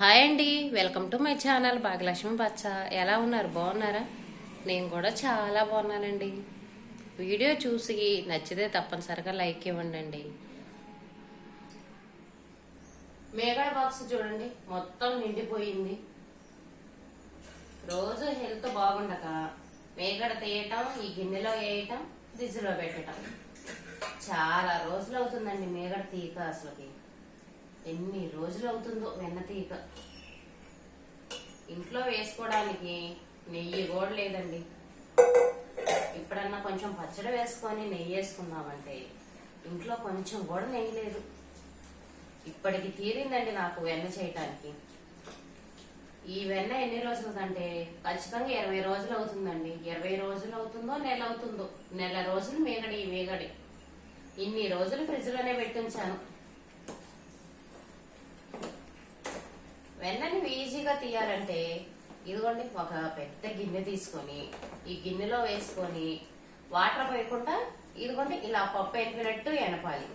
Hi అండి welcome to my channel Bhagyalakshmi పచ్చ ఎలా ఉన్నారు? బాగున్నారా? నేను కూడా చాలా బాగున్నానండి. వీడియో చూసి నచ్చితే తప్పనిసరిగా లైక్ ఇవ్వండి మేఘాడ బాక్స్ చూడండి మొత్తం నిండిపోయింది. రోజు హెల్త్ బాగుండక మేగడ తీయటం ఈ గిన్నెలో వేయటం ఫ్రిడ్జ్లో పెట్టటం. చాలా రోజులు అవుతుందండి మేగడ తీయక అసలుకి. ఎన్ని రోజులు అవుతుందో వెన్న తీగ ఇంట్లో వేసుకోవడానికి నెయ్యి కూడా లేదండి. ఇప్పుడన్నా కొంచెం పచ్చడి వేసుకొని నెయ్యి వేసుకుందామంటే ఇంట్లో కొంచెం కూడా నెయ్యి లేదు. ఇప్పటికి తీరిందండి నాకు వెన్న చేయటానికి. ఈ వెన్న ఎన్ని రోజులు కంటే ఖచ్చితంగా ఇరవై రోజులు అవుతుందండి. ఇరవై రోజులు అవుతుందో నెల అవుతుందో. నెల రోజులు మేగడి ఈ మేగడి. ఇన్ని రోజులు ఫ్రిడ్జ్లోనే పెట్టించాను. వెన్నని తీయాలంటే ఇదిగోండి ఒక పెద్ద గిన్నె తీసుకొని ఈ గిన్నెలో వేసుకొని వాటర్ పోయకుండా ఇదిగోండి ఇలా పప్పు ఎనిపినట్టు ఎనపాలి.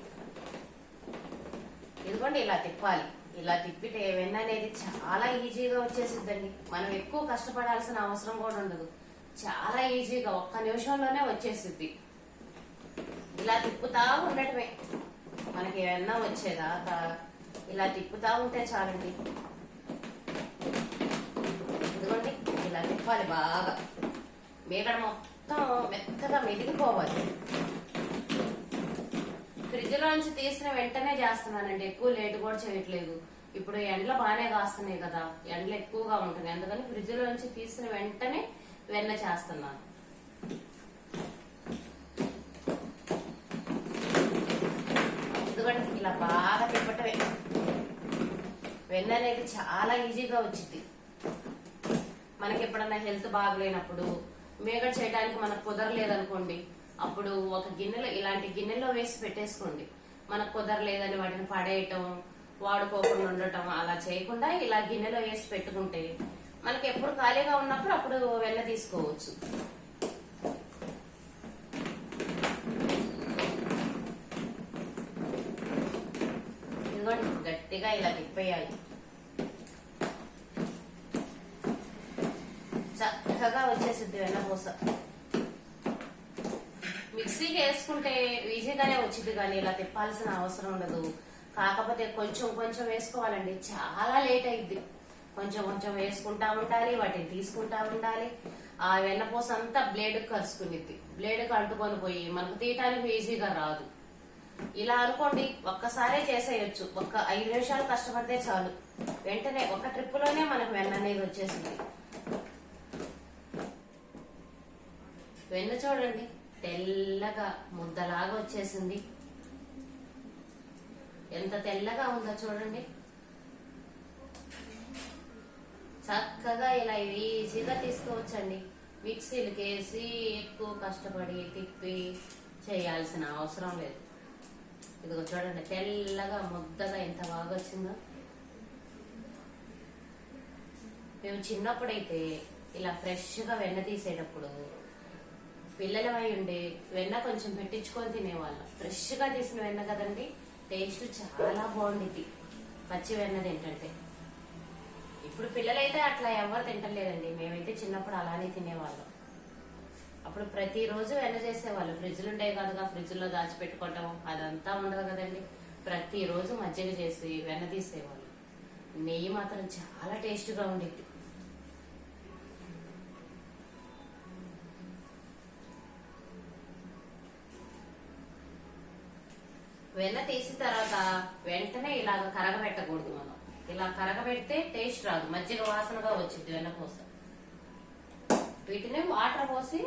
ఇదిగోండి ఇలా తిప్పాలి. ఇలా తిప్పితే వెన్న అనేది చాలా ఈజీగా వచ్చేసిద్దండి. మనం ఎక్కువ కష్టపడాల్సిన అవసరం కూడా ఉండదు. చాలా ఈజీగా ఒక్క నిమిషంలోనే వచ్చేసిద్ది. ఇలా తిప్పుతా ఉండటమే. మనకి వెన్న వచ్చేదాకా ఇలా తిప్పుతా ఉంటే చాలండి ఇదిగోండి ఇలా తిప్పాలి బాగా. మీగడ మొత్తం మెత్తగా మెదిగిపోవాలి. ఫ్రిడ్జ్ లోంచి తీసిన వెంటనే చేస్తున్నానండి. ఎక్కువ లేట్ కూడా చేయట్లేదు. ఇప్పుడు ఎండలు బాగానే కాస్తున్నాయి కదా. ఎండలు ఎక్కువగా ఉంటుంది అందుకని ఫ్రిడ్జ్ లోంచి తీసిన వెంటనే వెన్న చేస్తున్నాను. ఎందుకంటే ఇలా బాగా తిప్పటమే. వెన్న అనేది చాలా ఈజీగా వచ్చింది మనకి ఎప్పుడన్నా హెల్త్ బాగలేనప్పుడు మేగడ చేయడానికి మనకు కుదరలేదనుకోండి అప్పుడు ఒక గిన్నెలో ఇలాంటి గిన్నెలో వేసి పెట్టేసుకోండి. మనకు కుదరలేదని వాటిని పడేయటం వాడుకోకుండా ఉండటం అలా చేయకుండా ఇలా గిన్నెలో వేసి పెట్టుకుంటే మనకి ఎప్పుడు ఖాళీగా ఉన్నప్పుడు అప్పుడు వెళ్ళ తీసుకోవచ్చు. ఇదిగోండి గట్టిగా ఇలా తిప్పేయాలి. చక్కగా వచ్చేసిద్ది వెన్నపూస మిక్సీకి వేసుకుంటే ఈజీగానే వచ్చింది కానీ ఇలా తిప్పాల్సిన అవసరం ఉండదు. కాకపోతే కొంచెం కొంచెం వేసుకోవాలండి. చాలా లేట్ అయింది కొంచెం కొంచెం వేసుకుంటా ఉండాలి వాటిని తీసుకుంటా ఉండాలి. ఆ వెన్నపూస అంతా బ్లేడ్ కరుచుకునిద్ది బ్లేడ్ అంటుకొని పోయి మనకు తీయటానికి ఈజీగా రాదు. ఇలా అనుకోండి ఒక్కసారే చేసేయచ్చు. ఒక్క ఐదు నిమిషాలు కష్టపడితే చాలు. వెంటనే ఒక ట్రిప్లోనే మనకు వెన్న అనేది వచ్చేసింది. వెన్న చూడండి. తెల్లగా ముద్దలాగా వచ్చేసింది. ఎంత తెల్లగా ఉందో చూడండి. చక్కగా ఇలా ఈజీగా తీసుకోవచ్చండి. మిక్సీలు కేసి ఎక్కువ కష్టపడి తిప్పి చేయాల్సిన అవసరం లేదు. ఇదిగో చూడండి తెల్లగా ముద్దగా ఎంత బాగా వచ్చిందో. మేము చిన్నప్పుడైతే ఇలా ఫ్రెష్గా వెన్న తీసేటప్పుడు పిల్లలమై ఉండి వెన్న కొంచెం పెట్టించుకొని తినేవాళ్ళం. ఫ్రెష్గా తీసిన వెన్న కదండి టేస్ట్ చాలా బాగుండిద్ది. పచ్చి వెన్నది ఏంటంటే ఇప్పుడు పిల్లలైతే అట్లా ఎవరు తింటలేదండి. మేమైతే చిన్నప్పుడు అలానే తినేవాళ్ళం. అప్పుడు ప్రతిరోజు వెన్న చేసేవాళ్ళు. ఫ్రిడ్జ్లు ఉండేవి కదా ఫ్రిడ్జ్లో దాచిపెట్టుకోవటం అదంతా ఉండదు కదండి. ప్రతిరోజు మజ్జిగ చేసి వెన్న తీసేవాళ్ళు. నెయ్యి మాత్రం చాలా టేస్ట్గా ఉండిద్ది. వెన్న తీసిన తర్వాత వెంటనే ఇలాగ కరగబెట్టకూడదు మనం. ఇలా కరగబెడితే టేస్ట్ రాదు. మజ్జిగ వాసనగా వచ్చింది వెన్న పూస. వీటిని వాటర్ పోసి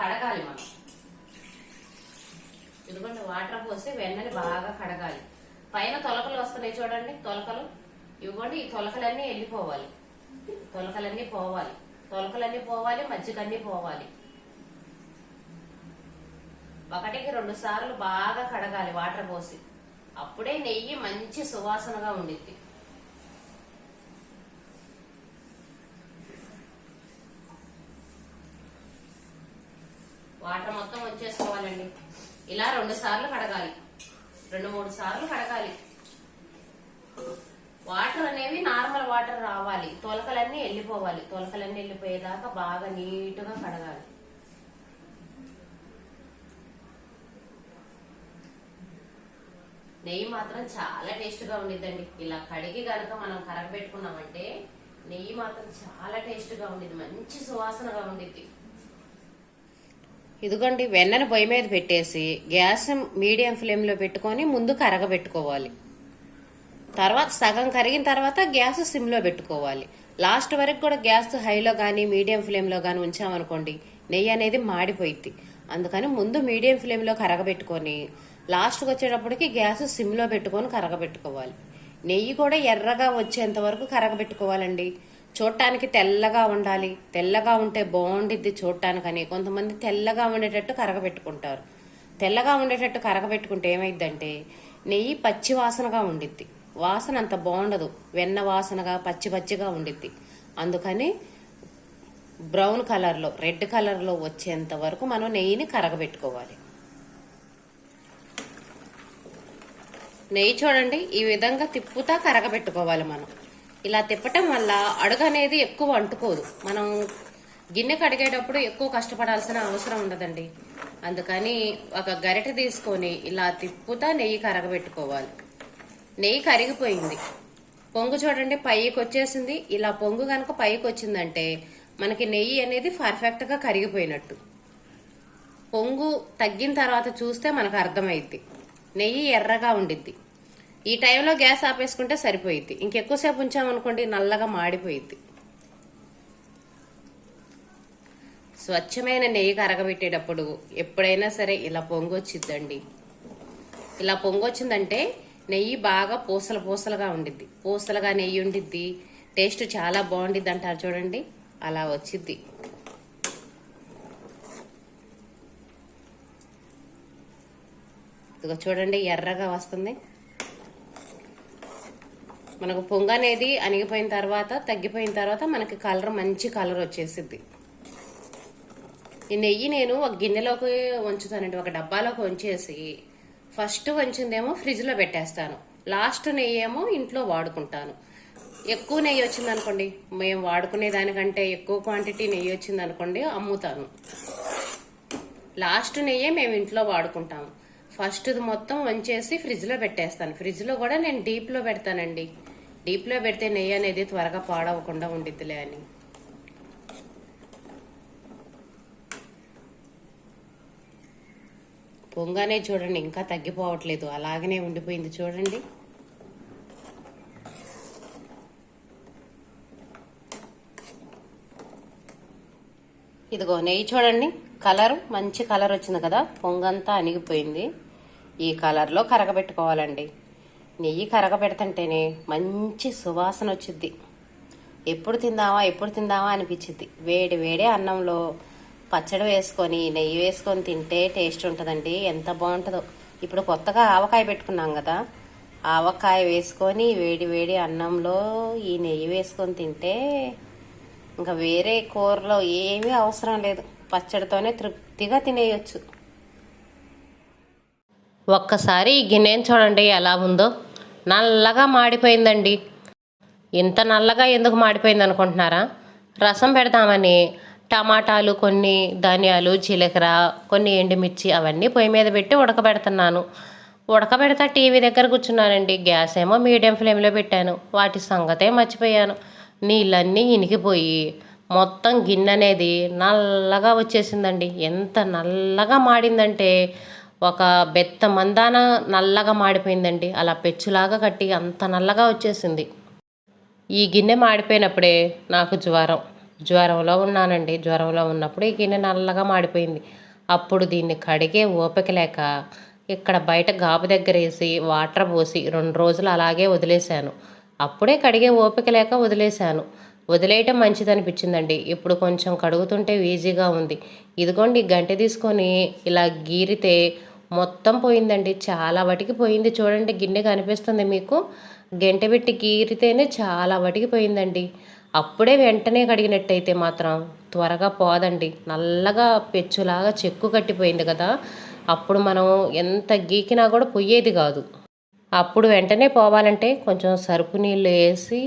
కడగాలి మనం. ఇదిగోండి వాటర్ పోసి వెన్నని బాగా కడగాలి. పైన తొలకలు వస్తున్నాయి చూడండి తొలకలు. ఇవ్వండి ఈ తొలకలన్నీ వెళ్ళిపోవాలి. తొలకలన్నీ పోవాలి. తొలకలన్నీ పోవాలి మజ్జిగన్నీ పోవాలి. ఒకటికి రెండు సార్లు బాగా కడగాలి వాటర్ పోసి. అప్పుడే నెయ్యి మంచి సువాసనగా ఉండిద్ది. వాటర్ మొత్తం వచ్చేసుకోవాలండి. ఇలా రెండు సార్లు కడగాలి. రెండు మూడు సార్లు కడగాలి. వాటర్ అనేవి నార్మల్ వాటర్ రావాలి. తొలకలన్నీ వెళ్ళిపోవాలి. తొలకలన్నీ వెళ్ళిపోయేదాకా బాగా నీట్గా కడగాలి. నెయ్యి మాత్రం చాలా టేస్ట్గా ఉండిద్దండి. ఇలా కడిగి గనక మనం కరగబెట్టుకున్నామంటే నెయ్యి మాత్రం చాలా టేస్ట్గా ఉండిద్ది. మంచి సువాసనగా ఉండిద్ది. ఇదిగోండి వెన్నను పొయ్యి మీద పెట్టేసి గ్యాస్ మీడియం ఫ్లేమ్లో పెట్టుకొని ముందు కరగబెట్టుకోవాలి తర్వాత సగం కరిగిన తర్వాత గ్యాస్ సిమ్లో పెట్టుకోవాలి. లాస్ట్ వరకు కూడా గ్యాస్ హైలో కానీ మీడియం ఫ్లేమ్లో కానీ ఉంచామనుకోండి నెయ్యి అనేది మాడిపోయింది అందుకని ముందు మీడియం ఫ్లేమ్లో కరగబెట్టుకొని లాస్ట్కి వచ్చేటప్పటికి గ్యాస్ సిమ్లో పెట్టుకొని కరగబెట్టుకోవాలి. నెయ్యి కూడా ఎర్రగా వచ్చేంత వరకు కరగబెట్టుకోవాలండి. చూడటానికి తెల్లగా ఉండాలి. తెల్లగా ఉంటే బాగుండిద్ది చూడటానికని కొంతమంది తెల్లగా ఉండేటట్టు కరగబెట్టుకుంటారు. తెల్లగా ఉండేటట్టు కరగబెట్టుకుంటే ఏమైందంటే నెయ్యి పచ్చి వాసనగా ఉండిద్ది. వాసన అంత బాగుండదు. వెన్న వాసనగా పచ్చి పచ్చిగా ఉండిద్ది. అందుకని బ్రౌన్ కలర్లో రెడ్ కలర్లో వచ్చేంత వరకు మనం నెయ్యిని కరగబెట్టుకోవాలి. నెయ్యి చూడండి ఈ విధంగా తిప్పుతా కరగబెట్టుకోవాలి మనం. ఇలా తిప్పటం వల్ల అడుగు అనేది ఎక్కువ అంటుకోదు. మనం గిన్నె కడిగేటప్పుడు ఎక్కువ కష్టపడాల్సిన అవసరం ఉండదండి. అందుకని ఒక గరిటె తీసుకొని ఇలా తిప్పుతా నెయ్యి కరగబెట్టుకోవాలి. నెయ్యి కరిగిపోయింది. పొంగు చూడండి పైకి వచ్చేసింది. ఇలా పొంగు కనుక పైకి వచ్చిందంటే మనకి నెయ్యి అనేది పర్ఫెక్ట్గా కరిగిపోయినట్టు. పొంగు తగ్గిన తర్వాత చూస్తే మనకు అర్థమైద్ది. నెయ్యి ఎర్రగా ఉండిద్ది. ఈ టైంలో గ్యాస్ ఆపేసుకుంటే సరిపోయిద్ది. ఇంకెక్కువసేపు ఉంచామనుకోండి నల్లగా మాడిపోయిద్ది. స్వచ్ఛమైన నెయ్యి కరగబెట్టేటప్పుడు ఎప్పుడైనా సరే ఇలా పొంగు వచ్చిద్దండి ఇలా పొంగు వచ్చిందంటే నెయ్యి బాగా పూసల పూసలుగా ఉండిద్ది. పూసలుగా నెయ్యి ఉండిద్ది. టేస్ట్ చాలా బాగుండిద్ది అంటారు చూడండి. అలా వచ్చిద్ది. ఇదిగో చూడండి ఎర్రగా వస్తుంది. మనకు పొంగ అనేది అణిగిపోయిన తర్వాత తగ్గిపోయిన తర్వాత మనకి కలర్ మంచి కలర్ వచ్చేసిద్ది. ఈ నెయ్యి నేను ఒక గిన్నెలోకి వంచుతానండి. ఒక డబ్బాలోకి వంచేసి ఫస్ట్ వంచిందేమో ఫ్రిడ్జ్లో పెట్టేస్తాను. లాస్ట్ నెయ్యి ఏమో ఇంట్లో వాడుకుంటాను. ఎక్కువ నెయ్యి వచ్చింది అనుకోండి మేము వాడుకునే దానికంటే ఎక్కువ క్వాంటిటీ నెయ్యి వచ్చింది అనుకోండి అమ్ముతాను. లాస్ట్ నెయ్యే మేము ఇంట్లో వాడుకుంటాము. ఫస్ట్ మొత్తం వంచేసి ఫ్రిడ్జ్లో పెట్టేస్తాను. ఫ్రిడ్జ్లో కూడా నేను డీప్లో పెడతానండి. డీప్లో పెడితే నెయ్యి అనేది త్వరగా పాడవకుండా ఉండిద్దిలే అని. పొంగనే చూడండి ఇంకా తగ్గిపోవట్లేదు. అలాగనే ఉండిపోయింది చూడండి. ఇదిగో నెయ్యి చూడండి. కలర్ మంచి కలర్ వచ్చింది కదా? పొంగంతా అణిగిపోయింది. ఈ కలర్లో కరగబెట్టుకోవాలండి. నెయ్యి కరగబెడుతుంటేనే మంచి సువాసన వచ్చిద్ది. ఎప్పుడు తిందామా ఎప్పుడు తిందామా అనిపించింది వేడి వేడి అన్నంలో పచ్చడి వేసుకొని నెయ్యి వేసుకొని తింటే టేస్ట్ ఉంటుందండి. ఎంత బాగుంటుందో. ఇప్పుడు కొత్తగా ఆవకాయ పెట్టుకున్నాం కదా ఆవకాయ వేసుకొని వేడి వేడి అన్నంలో ఈ నెయ్యి వేసుకొని తింటే ఇంకా వేరే కూరలో ఏమీ అవసరం లేదు. పచ్చడితోనే తృప్తిగా తినేయొచ్చు. ఒక్కసారి ఈ గిన్నెని చూడండి ఎలా ఉందో. నల్లగా మాడిపోయిందండి. ఇంత నల్లగా ఎందుకు మాడిపోయింది అనుకుంటున్నారా? రసం పెడదామని టమాటాలు కొన్ని ధనియాలు జీలకర్ర కొన్ని ఎండుమిర్చి అవన్నీ పొయ్యి మీద పెట్టి ఉడకబెడుతున్నాను. ఉడకబెడతా టీవీ దగ్గర కూర్చున్నానండి. గ్యాస్ ఏమో మీడియం ఫ్లేమ్లో పెట్టాను. వాటి సంగతే మర్చిపోయాను. నీళ్ళన్నీ ఇనికిపోయి మొత్తం గిన్నె అనేది నల్లగా వచ్చేసిందండి. ఎంత నల్లగా మాడిందంటే ఒక బెత్త మందాన నల్లగా మాడిపోయిందండి. అలా పెచ్చులాగా కట్టి అంత నల్లగా వచ్చేసింది. ఈ గిన్నె మాడిపోయినప్పుడే నాకు జ్వరం. జ్వరంలో ఉన్నానండి. జ్వరంలో ఉన్నప్పుడు ఈ గిన్నె నల్లగా మాడిపోయింది. అప్పుడు దీన్ని కడిగే ఓపిక లేక ఇక్కడ బయట గాబు దగ్గర వేసి వాటర్ పోసి రెండు రోజులు అలాగే వదిలేశాను. అప్పుడే కడిగే ఓపిక లేక వదిలేశాను. వదిలేయటం మంచిదనిపించిందండి. ఇప్పుడు కొంచెం కడుగుతుంటే ఈజీగా ఉంది. ఇదిగోండి గంట తీసుకొని ఇలా గీరితే మొత్తం పోయిందండి. చాలా వాటికి పోయింది చూడండి గిన్నె కనిపిస్తుంది మీకు. గంట పెట్టి గీరితేనే చాలా వాటికి పోయిందండి. అప్పుడే వెంటనే కడిగినట్టయితే మాత్రం త్వరగా పోదండి. నల్లగా పెచ్చులాగా చెక్కు కట్టిపోయింది కదా. అప్పుడు మనం ఎంత గీకినా కూడా పొయ్యేది కాదు. అప్పుడు వెంటనే పోవాలంటే కొంచెం సరుపు నీళ్ళు వేసి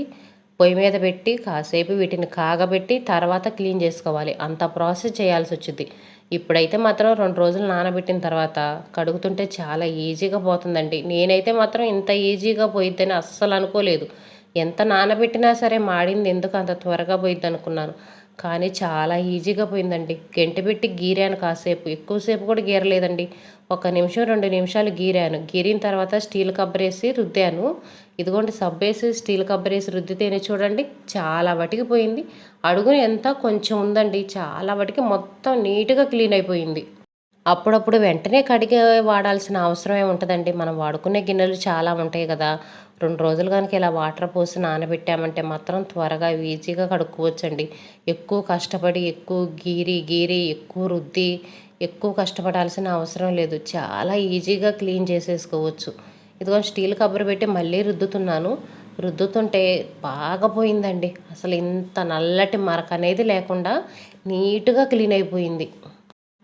పొయ్యి మీద పెట్టి కాసేపు వీటిని కాగబెట్టి తర్వాత క్లీన్ చేసుకోవాలి. అంత ప్రాసెస్ చేయాల్సి వచ్చింది. ఇప్పుడైతే మాత్రం రెండు రోజులు నానబెట్టిన తర్వాత కడుగుతుంటే చాలా ఈజీగా పోతుందండి. నేనైతే మాత్రం ఇంత ఈజీగా పోయిద్దని అస్సలు అనుకోలేదు. ఎంత నానబెట్టినా సరే మాడింది ఎందుకు అంత త్వరగా పోయిద్ది అనుకున్నాను. కానీ చాలా ఈజీగా పోయిందండి. గంట పెట్టి గీరాను కాసేపు. ఎక్కువసేపు కూడా గీరలేదండి. ఒక నిమిషం రెండు నిమిషాలు గీరాను. గీరిన తర్వాత స్టీల్ కబ్బరేసి రుద్దాను. ఇదిగోండి సబ్బేసి స్టీల్ కబ్బరేసి రుద్దితేనే చూడండి. చాలా వటికి పోయింది. అడుగున ఎంత కొంచెం ఉందండి. చాలా వటికి మొత్తం నీట్గా క్లీన్ అయిపోయింది. అప్పుడప్పుడు వెంటనే కడిగి వాడాల్సిన అవసరమే ఉంటుందండి? మనం వాడుకునే గిన్నెలు చాలా ఉంటాయి కదా. రెండు రోజులు కనుక ఇలా వాటర్ పోసి నానబెట్టామంటే మాత్రం త్వరగా ఈజీగా కడుక్కోవచ్చండి. ఎక్కువ కష్టపడి ఎక్కువ గీరి గీరి ఎక్కువ రుద్ది ఎక్కువ కష్టపడాల్సిన అవసరం లేదు. చాలా ఈజీగా క్లీన్ చేసేసుకోవచ్చు. ఇదిగో స్టీల్ కబ్బర్ పెట్టి మళ్ళీ రుద్దుతున్నాను. రుద్దుతుంటే బాగా పోయిందండి. అసలు ఇంత నల్లటి మరక అనేది లేకుండా నీట్గా క్లీన్ అయిపోయింది.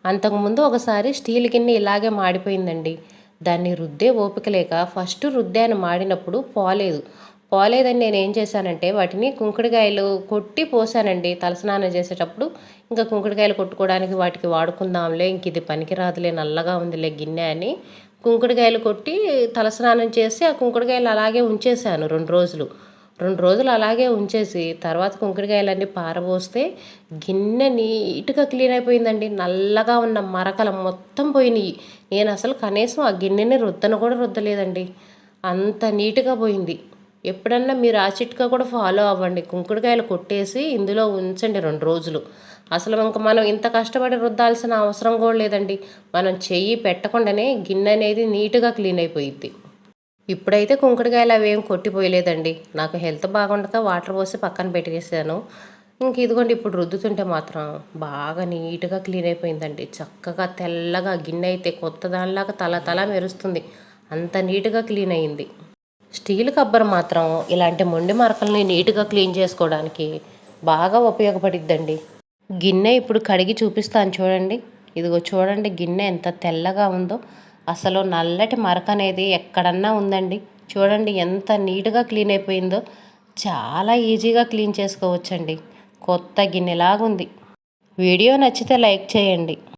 అంతకుముందు ఒకసారి స్టీల్ గిన్నె ఇలాగే మాడిపోయిందండి. దాన్ని రుద్దే ఓపిక లేక ఫస్ట్ రుద్దాను మాడినప్పుడు పోలేదు. పోలేదని నేను ఏం చేశానంటే వాటిని కుంకుడుకాయలు కొట్టి పోసానండి. తలస్నానం చేసేటప్పుడు ఇంకా కుంకుడుకాయలు కొట్టుకోవడానికి వాటికి వాడుకుందాంలే ఇంక ఇది పనికిరాదులే నల్లగా ఉందిలే గిన్నె అని కుంకుడుకాయలు కొట్టి తలస్నానం చేసి ఆ కుంకుడుకాయలు అలాగే ఉంచేశాను రెండు రోజులు. రెండు రోజులు అలాగే ఉంచేసి తర్వాత కుంకుడుకాయలన్నీ పారబోస్తే గిన్నె నీట్గా క్లీన్ అయిపోయిందండి. నల్లగా ఉన్న మరకలు మొత్తం పోయినాయి. నేను అసలు కనీసం ఆ గిన్నెని రుద్దను కూడా రుద్దలేదండి. అంత నీట్గా పోయింది. ఎప్పుడన్నా మీరు ఆ చిట్కా కూడా ఫాలో అవ్వండి. కుంకుడుకాయలు కొట్టేసి ఇందులో ఉంచండి రెండు రోజులు. అసలు ఇంక మనం ఇంత కష్టపడి రుద్దాల్సిన అవసరం కూడా లేదండి. మనం చెయ్యి పెట్టకుండానే గిన్నె అనేది నీట్గా క్లీన్ అయిపోయింది ఇప్పుడైతే కుంకుడుకాయలు అవి ఏం కొట్టిపోయలేదండి. నాకు హెల్త్ బాగుండక వాటర్ పోసి పక్కన పెట్టేసాను. ఇంక ఇదిగోండి ఇప్పుడు రుద్దుతుంటే మాత్రం బాగా నీట్గా క్లీన్ అయిపోయిందండి. చక్కగా తెల్లగా గిన్నె అయితే కొత్త దానిలాగా తల తల మెరుస్తుంది. అంత నీట్గా క్లీన్ అయింది. స్టీల్ కబ్బర్ మాత్రం ఇలాంటి మొండి మరకల్ని నీట్గా క్లీన్ చేసుకోవడానికి బాగా ఉపయోగపడిద్దండి. గిన్నె ఇప్పుడు కడిగి చూపిస్తాను చూడండి. ఇదిగో చూడండి గిన్నె ఎంత తెల్లగా ఉందో. అసలు నల్లటి మరక అనేది ఎక్కడన్నా ఉందండి. చూడండి ఎంత నీట్గా క్లీన్ అయిపోయిందో. చాలా ఈజీగా క్లీన్ చేసుకోవచ్చండి. కొత్త గిన్నెలాగుంది. వీడియో నచ్చితే లైక్ చేయండి.